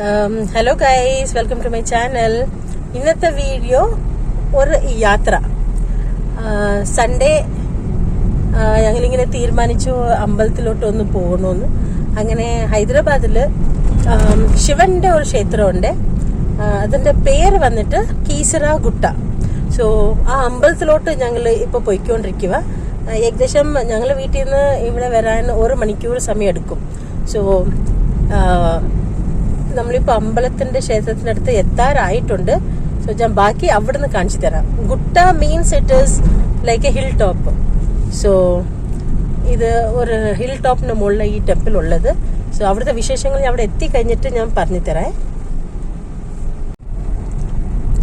Hello guys welcome to my channel ഇന്നത്തെ video ഒരു യാത്ര. സൺഡേ ഞങ്ങളിങ്ങനെ തീരുമാനിച്ചു അമ്പലത്തിലോട്ട് ഒന്ന് പോകണമെന്ന് അങ്ങനെ ഹൈദരാബാദിൽ ശിവന്റെ ഒരു ക്ഷേത്രമുണ്ട്. അതിന്റെ അതിന്റെ പേര് വന്നിട്ട് കീസറ ഗുട്ട. സോ ആ അമ്പലത്തിലോട്ട് ഞങ്ങൾ ഇപ്പോൾ പോയിക്കൊണ്ടിരിക്കുക ഏകദേശം ഞങ്ങൾ വീട്ടിൽ നിന്ന് ഇവിടെ വരാൻ ഒരു മണിക്കൂർ സമയം എടുക്കും സോ നമ്മളിപ്പോൾ അമ്പലത്തിന്റെ ക്ഷേത്രത്തിനടുത്ത് എത്താറായിട്ടുണ്ട്. സോ ഞാൻ ബാക്കി അവിടുന്ന് കാണിച്ചു തരാം. Gutta means it is like a hill top so ഇത് ഒരു ഹിൽ ടോപ്പിന് മുകളിൽ ഈ ടെമ്പിൾ ഉള്ളത്. സോ അവിടുത്തെ വിശേഷങ്ങൾ ഞാൻ അവിടെ എത്തിക്കഴിഞ്ഞിട്ട് ഞാൻ പറഞ്ഞു തരാം.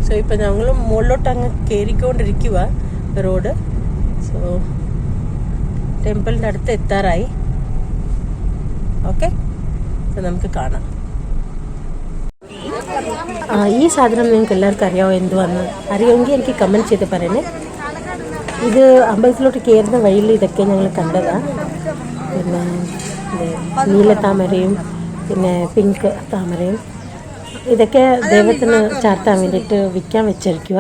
സോ ഇപ്പൊ ഞങ്ങൾ മുകളിലോട്ട് അങ്ങ് കയറിക്കൊണ്ടിരിക്കുക റോഡ്. സോ ടെമ്പിളിന്റെ അടുത്ത് എത്താറായി. ഓക്കെ നമുക്ക് കാണാം. ഈ സാധനം നിങ്ങൾക്ക് എല്ലാവർക്കും അറിയാമോ എന്തുവാന്ന്? അറിയുമെങ്കിൽ എനിക്ക് കമന്റ് ചെയ്ത് പറയണേ. ഇത് അമ്പലത്തിലോട്ട് കയറുന്ന വഴിയിൽ ഇതൊക്കെ ഞങ്ങൾ കണ്ടതാണ് പിന്നെ നീല താമരയും പിന്നെ പിങ്ക് താമരയും. ഇതൊക്കെ ദൈവത്തിന് ചാർത്താൻ വേണ്ടിയിട്ട് വിൽക്കാൻ വെച്ചിരിക്കുക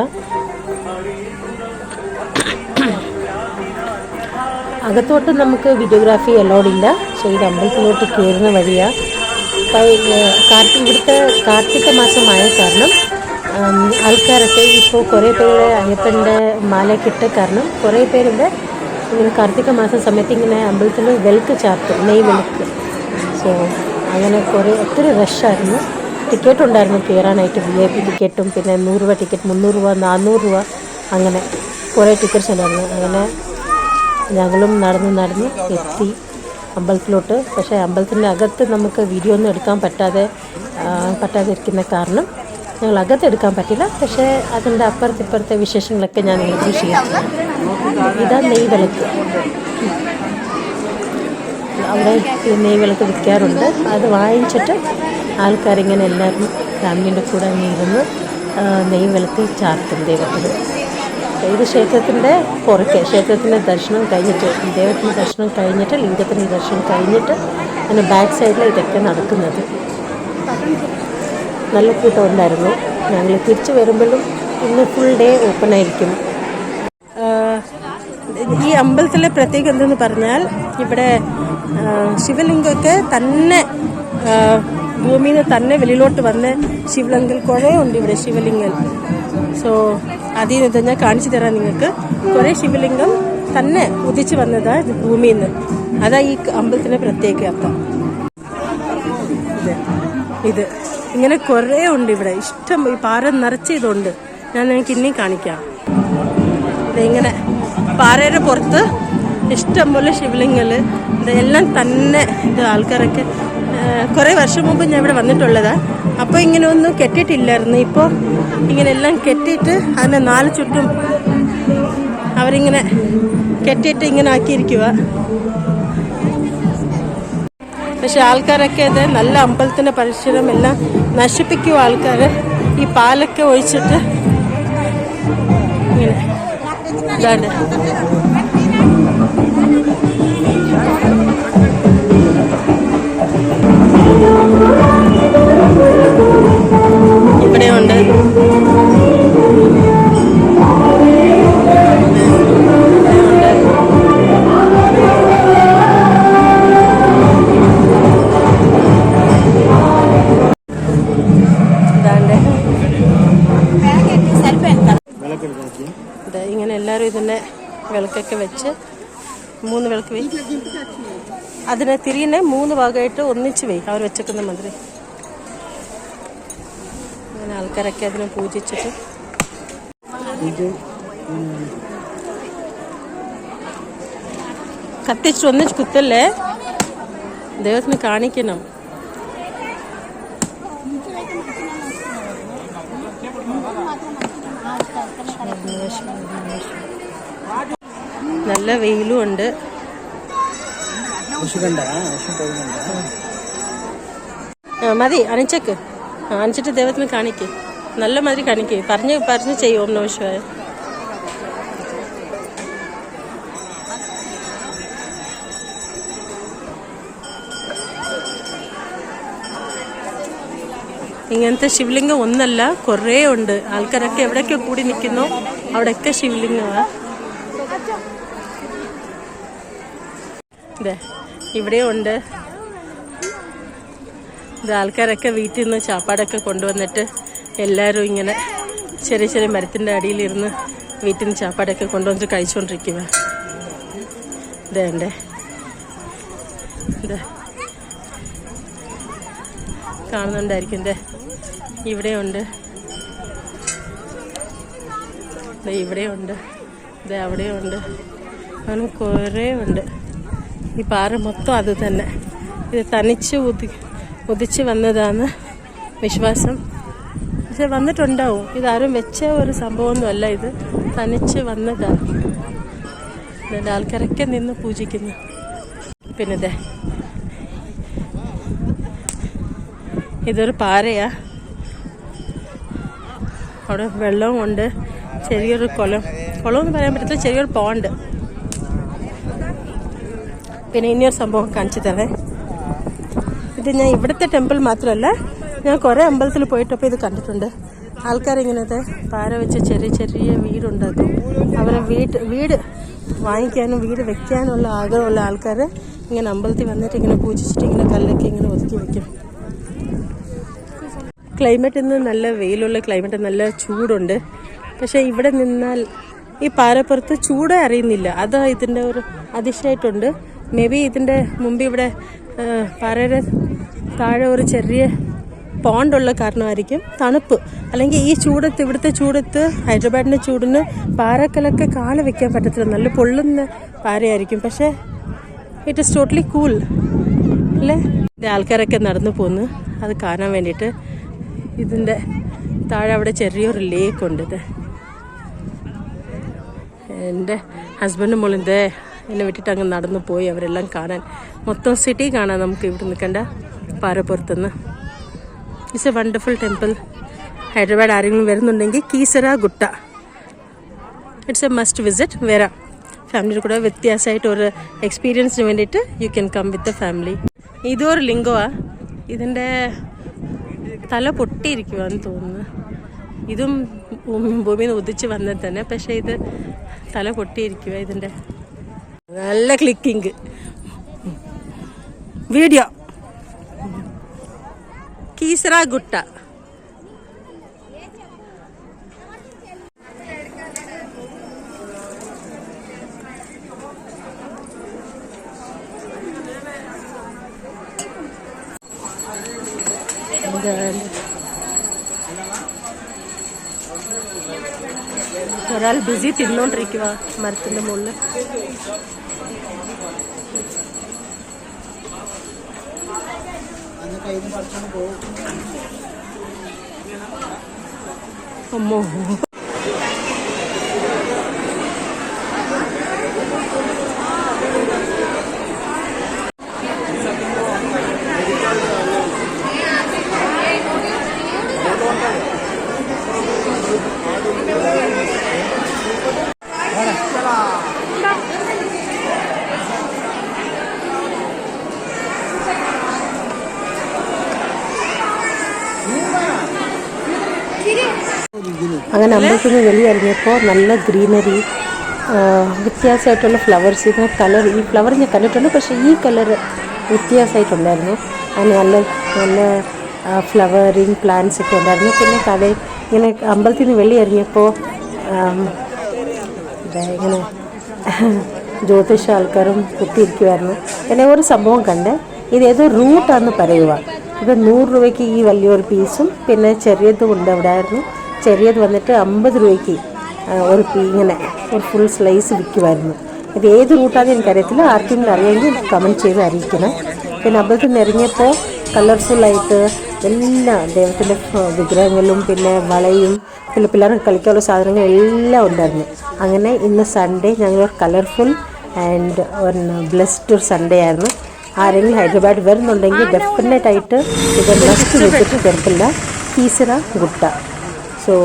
അകത്തോട്ട് നമുക്ക് വീഡിയോഗ്രാഫി അലോഡില്ല സോ ഇത് അമ്പലത്തിലോട്ട് കയറുന്ന വഴിയാണ് കാർത്തിക ഇവിടുത്തെ കാർത്തിക മാസമായ കാരണം ആൾക്കാരൊക്കെ ഇപ്പോൾ കുറേ പേര് അയ്യപ്പന്റെ മാലയൊക്കെ ഇട്ട കാരണം കുറേ പേരുടെ ഇങ്ങനെ കാർത്തിക മാസം സമയത്ത് ഇങ്ങനെ അമ്പലത്തിൽ വിളക്ക് ചാർത്തും നെയ് വിളക്ക്. സോ അങ്ങനെ കുറേ ഒത്തിരി റഷായിരുന്നു ടിക്കറ്റ് ഉണ്ടായിരുന്നു കയറാനായിട്ട് വി ഐ പി ടിക്കറ്റും പിന്നെ നൂറ് രൂപ ടിക്കറ്റ് മുന്നൂറ് രൂപ നാനൂറ് രൂപ അങ്ങനെ കുറേ ടിക്കറ്റ്സ് ഉണ്ടായിരുന്നു. അങ്ങനെ ഞങ്ങളും നടന്ന് നടന്ന് എത്തി. അമ്പലത്തിലോട്ട്. പക്ഷേ അമ്പലത്തിന്റെ അകത്ത് നമുക്ക് വീഡിയോ ഒന്നും എടുക്കാൻ പറ്റാതെ പറ്റാതെ പറ്റാതിരിക്കുന്ന കാരണം ഞങ്ങൾ അകത്ത് എടുക്കാൻ പറ്റില്ല. പക്ഷേ അതിന്റെ അപ്പുറത്തെ ഇപ്പുറത്തെ വിശേഷങ്ങളൊക്കെ ഞാൻ നിങ്ങൾക്ക് ഷെയർ ചെയ്യാം. ഇതാ നെയ് വിളക്ക്. അവിടെ നെയ് വിളക്ക് വിൽക്കാറുണ്ട്. അത് വാങ്ങിച്ചിട്ട് ആൾക്കാരിങ്ങനെ എല്ലാവരും ഫാമിലിന്റെ കൂടെ അങ്ങ് ഇരുന്ന് നെയ് വിളക്ക് ചാർത്തും ദൈവത്തിന്. ഇത് ക്ഷേത്രത്തിന്റെ പുറക്കെ? ക്ഷേത്രത്തിന്റെ ദർശനം കഴിഞ്ഞിട്ട് ദൈവത്തിന്റെ ദർശനം കഴിഞ്ഞിട്ട് ലിംഗത്തിന്റെ ദർശനം കഴിഞ്ഞിട്ട് പിന്നെ ബാക്ക് സൈഡിൽ ഇതൊക്കെ നടക്കുന്നത്. നല്ല കൂട്ടം ഉണ്ടായിരുന്നു ഞങ്ങൾ തിരിച്ചു വരുമ്പോഴും ഇന്ന് ഫുൾ ഡേ ഓപ്പൺ ആയിരിക്കും. ഈ അമ്പലത്തിലെ പ്രത്യേകത എന്തെന്ന് പറഞ്ഞാൽ ഇവിടെ ശിവലിംഗമൊക്കെ തന്നെ ഭൂമിയിൽ നിന്ന് തന്നെ വെളിയിലോട്ട് വന്ന് ശിവലിംഗം കുറേ ഉണ്ട് ഇവിടെ ശിവലിംഗം. സോ അതിൽ നിന്ന് ഞാൻ കാണിച്ചു തരാം നിങ്ങൾക്ക്. കുറേ ശിവലിംഗം തന്നെ ഉദിച്ചു വന്നതാ ഇത് ഭൂമിയിൽ നിന്ന് അതാ ഈ അമ്പലത്തിന്റെ പ്രത്യേക ഇത്. ഇത്. ഇങ്ങനെ കുറേ ഉണ്ട് ഇവിടെ. ഇഷ്ടം ഈ പാറ നിറച്ച ഇതുണ്ട്. ഞാൻ നിങ്ങൾക്ക് ഇനിയും കാണിക്കാം. ഇതിങ്ങനെ പാറയുടെ പുറത്ത് ഇഷ്ടം പോലെ ശിവലിംഗങ്ങൾ ഇതെല്ലാം തന്നെ ഇത് ആൾക്കാരൊക്കെ. കുറേ വർഷം മുമ്പ് ഞാൻ ഇവിടെ വന്നിട്ടുള്ളതാണ് അപ്പോൾ ഇങ്ങനെ ഒന്നും കെട്ടിയിട്ടില്ലായിരുന്നു. ഇപ്പോൾ ഇങ്ങനെ എല്ലാം കെട്ടിയിട്ട് അതിനെ നാല് ചുറ്റും അവരിങ്ങനെ കെട്ടിയിട്ട് ഇങ്ങനെ ആക്കിയിരിക്കുക പക്ഷെ ആൾക്കാരൊക്കെ ഇത് നല്ല അമ്പലത്തിന്റെ പരിസരം എല്ലാം നശിപ്പിക്കുക ആൾക്കാർ. ഈ പാലൊക്കെ ഒഴിച്ചിട്ട് ഇങ്ങനെ ഇതാണ് ഇങ്ങനെ എല്ലാവരും ഇതിനെ വിളക്കൊക്കെ വെച്ച് മൂന്ന് വിളക്ക് വെയ് അതിനെ തിരിയുന്നെ മൂന്ന് ഭാഗമായിട്ട് ഒന്നിച്ച് വെയ് അവർ വെച്ചേക്കുന്ന മന്ത്രി. അങ്ങനെ ആൾക്കാരൊക്കെ അതിനെ പൂജിച്ചിട്ട്. കത്തിച്ചിട്ട് ഒന്നിച്ച് കുത്തല്ലേ? ദൈവത്തിന് കാണിക്കണം. നല്ല വെയിലും ഉണ്ട്. മതി അണിച്ചക്ക്. അണിച്ചിട്ട് ദൈവത്തിന് കാണിക്ക്. നല്ല മാതിരി കാണിക്ക്. പറഞ്ഞ് പറഞ്ഞ് ചെയ്യും ഓം നമശിവായ ഇങ്ങനത്തെ ശിവലിംഗം ഒന്നല്ല കുറേ ഉണ്ട്. ആൾക്കാരൊക്കെ എവിടെയൊക്കെ കൂടി നിൽക്കുന്നു അവിടെയൊക്കെ ശിവലിംഗമാണ് ഇവിടെ ഉണ്ട്. ഇത് ആൾക്കാരൊക്കെ വീട്ടിൽ നിന്ന് ചാപ്പാടൊക്കെ കൊണ്ടുവന്നിട്ട് എല്ലാവരും ഇങ്ങനെ ചെറിയ ചെറിയ മരത്തിന്റെ അടിയിലിരുന്ന് വീട്ടിൽ നിന്ന് ചാപ്പാടൊക്കെ കൊണ്ടുവന്നിട്ട് കഴിച്ചുകൊണ്ടിരിക്കുക ഇതേ എന്റെ. ഇതേ കാണുന്നുണ്ടായിരിക്കും എന്റെ ഇവിടെയുണ്ട് ഇവിടെയുണ്ട് ഇതേ അവിടെയുണ്ട് അങ്ങനെ കുറേ ഉണ്ട്. ഈ പാറ മൊത്തം അത് തന്നെ. ഇത് തനിച്ച് ഉദി ഉദിച്ച് വന്നതാണ് വിശ്വാസം. പക്ഷെ വന്നിട്ടുണ്ടാവും. ഇതാരും വെച്ച ഒരു സംഭവമൊന്നുമല്ല ഇത്. തനിച്ച് വന്നതാണ്. എന്നിട്ട് ആൾക്കാരൊക്കെ നിന്ന് പൂജിക്കുന്നു. പിന്നെ ഇതേ ഇതൊരു പാറയാ. അവിടെ വെള്ളവും ഉണ്ട്. ചെറിയൊരു കുളം. കുളം എന്ന് പറയാൻ പറ്റത്തില്ല. ചെറിയൊരു പോണ്ട്. പിന്നെ ഇനിയൊരു സംഭവം കാണിച്ചു തരേ. ഇത് ഞാൻ ഇവിടുത്തെ ടെമ്പിൾ മാത്രമല്ല ഞാൻ കുറേ അമ്പലത്തിൽ പോയിട്ടപ്പോൾ ഇത് കണ്ടിട്ടുണ്ട്. ആൾക്കാരിങ്ങനത്തെ പാര വെച്ച് ചെറിയ ചെറിയ വീടുണ്ടാക്കും അവരെ വീട് വീട് വാങ്ങിക്കാനും വീട് വെക്കാനുള്ള ആഗ്രഹമുള്ള ആൾക്കാർ ഇങ്ങനെ അമ്പലത്തിൽ വന്നിട്ട് ഇങ്ങനെ പൂജിച്ചിട്ട് ഇങ്ങനെ കല്ലൊക്കെ ഇങ്ങനെ ഒതുക്കി വെക്കും. ക്ലൈമറ്റ് ഇന്ന് നല്ല വെയിലുള്ള ക്ലൈമറ്റ് നല്ല ചൂടുണ്ട്. പക്ഷേ ഇവിടെ നിന്നാൽ ഈ പാരപ്പുറത്ത് ചൂടേ അറിയുന്നില്ല. അത് ഇതിന്റെ ഒരു അതിശയമായിട്ടുണ്ട് മേ ബി ഇതിന്റെ മുമ്പ് ഇവിടെ പാറയുടെ താഴെ ഒരു ചെറിയ പോണ്ടുള്ള കാരണമായിരിക്കും തണുപ്പ്. അല്ലെങ്കിൽ ഈ ചൂടത്ത് ഇവിടുത്തെ ചൂടത്ത് ഹൈദരാബാദിന്റെ ചൂടിന് പാറക്കലൊക്കെ കാല വെക്കാൻ പറ്റത്തില്ല. നല്ല പൊള്ളുന്ന പാറയായിരിക്കും. പക്ഷേ ഇറ്റ് ഇസ് ടോട്ടലി കൂൾ അല്ലേ? ആൾക്കാരൊക്കെ നടന്നു പോന്ന്. അത് കാണാൻ വേണ്ടിയിട്ട് ഇതിന്റെ താഴെ അവിടെ ചെറിയൊരു ലേക്ക് ഉണ്ട്. ഇത് എന്റെ ഹസ്ബൻഡും മോളും എന്നെ വിട്ടിട്ട് അങ്ങ് നടന്നു പോയി. അവരെല്ലാം കാണാൻ. മൊത്തം സിറ്റി കാണാൻ നമുക്ക് ഇവിടെ നിൽക്കേണ്ട പാറപ്പുറത്തുനിന്ന്. It's a wonderful temple Hyderabad ആരെങ്കിലും വരുന്നുണ്ടെങ്കിൽ Keesara Gutta it's a must visit വരാം ഫാമിലിയുടെ കൂടെ വ്യത്യാസമായിട്ട് ഒരു എക്സ്പീരിയൻസിന് വേണ്ടിയിട്ട് you can come with the family ഇതും ഒരു ലിംഗമാണ് ഇതിന്റെ തല പൊട്ടിയിരിക്കുവാന്ന് തോന്നുന്നു. ഇതും ഭൂമി- ഭൂമിയിൽ നിന്ന് ഉദിച്ച് വന്നത് തന്നെ. പക്ഷേ ഇത് തല പൊട്ടിയിരിക്കുക ഇതിന്റെ. നല്ല ക്ലിക്കിങ് വീഡിയോ കീസറ ഗുട്ട. ഒരാൾ ബിസി തിന്നോണ്ടിരിക്കുക മരത്തിന്റെ മുകളിൽ. అమ్మో. അങ്ങനെ അമ്പലത്തിൽ നിന്ന് വെളിയിറങ്ങിയപ്പോൾ നല്ല ഗ്രീനറി വ്യത്യാസമായിട്ടുള്ള ഫ്ലവേഴ്സ് ഇതിന് കളർ ഈ ഫ്ലവർ ഞാൻ കണ്ടിട്ടുണ്ട് പക്ഷേ ഈ കളർ വ്യത്യാസമായിട്ടുണ്ടായിരുന്നു. അതിന് നല്ല നല്ല ഫ്ലവറിങ് പ്ലാന്റ്സ് ഒക്കെ ഉണ്ടായിരുന്നു. പിന്നെ കട ഇങ്ങനെ അമ്പലത്തിൽ നിന്ന് വെളിയിറങ്ങിയപ്പോൾ ആം, ഇതാ ഇങ്ങനെ ജ്യോതിഷ ആൾക്കാരും കുത്തിയിരിക്കുമായിരുന്നു പിന്നെ ഒരു സംഭവം കണ്ട് ഇത് ഏതോ റൂട്ടാണെന്ന് പറയുക ഇത് നൂറ് രൂപയ്ക്ക് ഈ വലിയൊരു പീസും പിന്നെ ചെറിയതും ഉണ്ട് അവിടെ ആയിരുന്നു ചെറിയത് വന്നിട്ട് അമ്പത് രൂപയ്ക്ക് ഒരു ഇങ്ങനെ ഒരു ഫുൾ സ്ലൈസ് വിൽക്കുമായിരുന്നു. ഇത് ഏത് റൂട്ടാണെന്ന് എനിക്കറിയത്തില്ല. ആർക്കും അറിയാമെങ്കിൽ കമന്റ് ചെയ്ത് അറിയിക്കണം. പിന്നെ അമ്പലത്തിൽ നിന്ന് ഇറങ്ങിയപ്പോൾ കളർഫുള്ളായിട്ട് എല്ലാ ദൈവത്തിന്റെ വിഗ്രഹങ്ങളും പിന്നെ വളയും പിന്നെ പിള്ളേർക്ക് കളിക്കാനുള്ള സാധനങ്ങൾ എല്ലാം ഉണ്ടായിരുന്നു. അങ്ങനെ ഇന്ന് സൺഡേ ഞങ്ങൾ കളർഫുൾ ആൻഡ് ബ്ലെസ്ഡ് ഒരു സൺഡേ ആയിരുന്നു. ആരെങ്കിലും ഹൈദരാബാദ് വരുന്നുണ്ടെങ്കിൽ ഡെഫിനറ്റ് ആയിട്ട് ഇത് ബ്ലസ്റ്റ് വെച്ചിട്ട് തരത്തില്ല കീസറ ഗുട്ട. സോ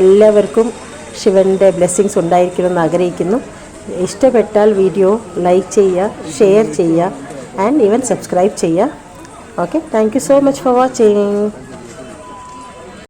എല്ലാവർക്കും ശിവന്റെ ബ്ലെസ്സിങ്സ് ഉണ്ടായിരിക്കണമെന്ന് ആഗ്രഹിക്കുന്നു. ഇഷ്ടപ്പെട്ടാൽ വീഡിയോ ലൈക്ക് ചെയ്യുക ഷെയർ ചെയ്യുക ആൻഡ് ഈവൻ സബ്സ്ക്രൈബ് ചെയ്യുക. Okay thank you so much for watching